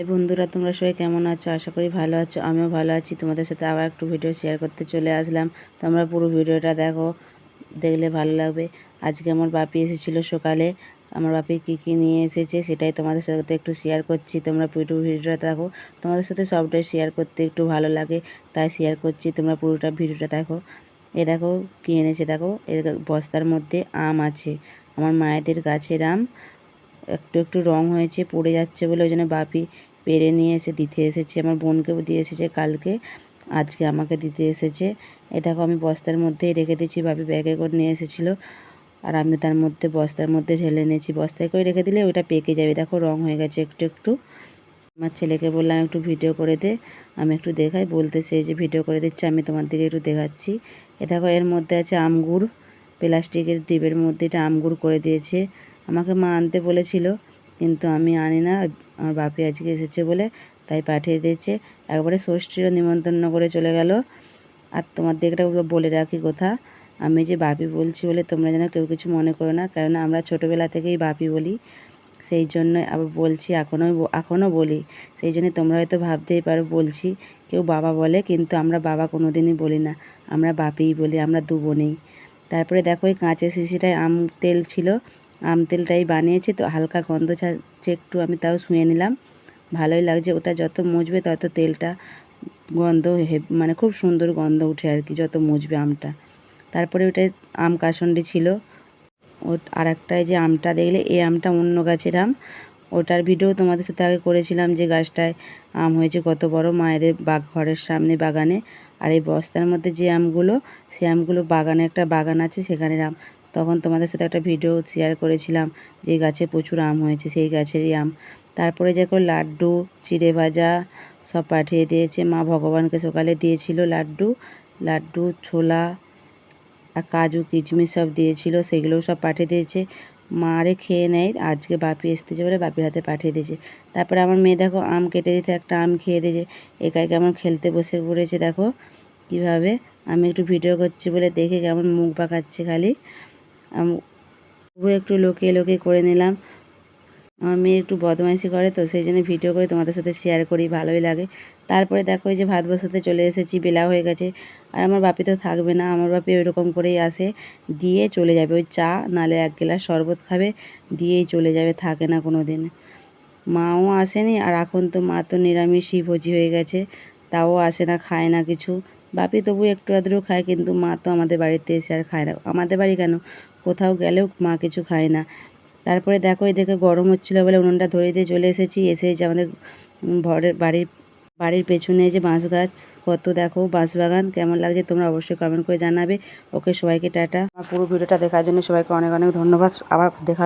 এই বন্ধুরা, তোমরা সবাই কেমন আছো? আশা করি ভালো আছো, আমিও ভালো আছি। তোমাদের সাথে আবার একটু ভিডিও শেয়ার করতে চলে আসলাম। তোমরা পুরো ভিডিওটা দেখো, দেখলে ভালো লাগবে। আজকে আমার বাপি এসেছিল সকালে। আমার বাপি কী কী নিয়ে এসেছে সেটাই তোমাদের সাথে একটু শেয়ার করছি। তোমরা পুরো ভিডিওটা দেখো। তোমাদের সাথে সবটাই শেয়ার করতে একটু ভালো লাগে, তাই শেয়ার করছি। তোমরা পুরোটা ভিডিওটা দেখো। এ দেখো, কী এনেছে দেখো? এর বস্তার মধ্যে আম আছে। আমার মায়েদের গাছের আম। একটু একটু রং হয়েছে, পড়ে যাচ্ছে বলে ওই জন্য বাপি পেরে নিয়ে এসে দিতে এসেছে। আমার বোনকেও দিয়ে এসেছে কালকে, আজকে আমাকে দিতে এসেছে। এ দেখো, আমি বস্তার মধ্যেই রেখে দিয়েছি বাপি ব্যাগে করে নিয়ে এসেছিল। আর আমি তার মধ্যে, বস্তার মধ্যে ঢেলে নিয়েছি বস্তায় করে রেখে দিলে ওটা পেকে যাবে। দেখো, রং হয়ে গেছে একটু একটু। আমার ছেলেকে বললাম, একটু ভিডিও করে দে। আমি একটু দেখাই। বলতেছে, এই যে ভিডিও করে দিচ্ছি, আমি তোমার দিকে একটু দেখাচ্ছি। এ দেখো, এর মধ্যে আছে আমগুড় প্লাস্টিকের ডিবের মধ্যে এটা আমগুড় করে দিয়েছে। আমাকে মা আনতে বলেছিল, কিন্তু আমি আনি না। আমার বাপি আজকে এসেছে বলে তাই পাঠিয়ে দিয়েছে। একবারে ষষ্ঠীরও নিমন্ত্রণ করে চলে গেল। আর তোমার দিকটা বলে রাখি কথা। আমি যে বাপি বলছি বলে তোমরা যেন কেউ কিছু মনে করো না কারণ আমরা ছোটোবেলা থেকেই বাপি বলি। সেই জন্য আবার বলছি এখনও এখনও বলি। সেই জন্য তোমরা হয়তো ভাবতেই পারো বলছি, কেউ বাবা বলে কিন্তু আমরা বাবা কোনো দিনই বলি না। আমরা বাপিই বলি, আমরা দু বোনেই। তারপরে দেখো এই কাঁচের শিশিটায় আম তেল ছিল আম তেলটাই বানিয়েছি, তো হালকা গন্ধ ছাড়ছে একটু আমি তাও শুয়ে নিলাম। ভালোই লাগছে, ওটা যত মুছবে তত তেলটা গন্ধ মানে খুব সুন্দর গন্ধ উঠে আর কি, যত মুছবে আমটা। তারপরে ওটাই আম কাসন্ডি ছিল। ও আর একটাই যে আমটা দেখলে এই আমটা অন্য গাছের আম। ওটার ভিডিও তোমাদের সাথে আগে করেছিলাম যে গাছটায় আম হয়েছে কত বড়, মায়েদের বাগ, ঘরের সামনে বাগানে। আর এই বস্তার মধ্যে যে আমগুলো সেই আমগুলো বাগানে, একটা বাগান আছে সেখানে আম। তখন তোমাদের সাথে একটা ভিডিও শেয়ার করেছিলাম যে গাছে প্রচুর আম হয়েছে, সেই গাছেরই আম। তারপরে যে দেখো লাড্ডু, চিড়ে ভাজা সব পাঠিয়ে দিয়েছে। মা ভগবানকে সকালে দিয়েছিল লাড্ডু লাড্ডু, ছোলা আর কাজু, কিচমিচ সব দিয়েছিল, সেগুলোও সব পাঠিয়ে দিয়েছে। মা আরে খেয়ে নেয়, আজকে বাপি এসতেছে বলে বাপির হাতে পাঠিয়ে দিয়েছে। তারপরে আমার মেয়ে দেখো আম কেটে দিতে একটা আম খেয়ে দিয়েছে। একাই কেমন খেলতে বসে পড়েছে দেখো। কীভাবে? আমি একটু ভিডিও করছি বলে দেখে কেমন মুখ পাকাচ্ছে খালি। তবুও একটু লোকিয়ে লোকিয়ে করে নিলাম। আমার মেয়ে একটু বদমাইশি করে, তো সেই জন্য ভিডিও করে তোমাদের সাথে শেয়ার করি, ভালোই লাগে। তারপরে দেখো এই যে ভাত বসাতে চলে এসেছি বেলা হয়ে গেছে। আর আমার বাপি তো থাকবে না, আমার বাপি ওইরকম করেই আসে দিয়ে চলে যাবে, ওই চা, নালে এক গ্লাস শরবত খাবে, দিয়েই চলে যাবে, থাকে না কোনো দিন মাও আসেনি, আর এখন তো মা তো নিরামিষই ভোজি হয়ে গেছে, তাও আসে না, খায় না কিছু। বাপি তবু একটু আধটু খায়, কিন্তু মা তো আমাদের বাড়িতে এসে আর খায় না। আমাদের বাড়ি কেন? কোথাও গেলেও মা কিছু খায় না। তারপরে দেখো এদিকে গরম হচ্ছিল বলে উনুনটা ধরে দিয়ে চলে এসেছি। এসে যে আমাদের ঘরের বাড়ির বাড়ির পেছনে যে বাঁশ গাছ, কত দেখো, বাঁশ বাগান, কেমন লাগছে তোমরা অবশ্যই কমেন্ট করে জানাবে। ওকে সবাইকে টাটা। পুরো ভিডিওটা দেখার জন্য সবাইকে অনেক অনেক ধন্যবাদ। আবার দেখা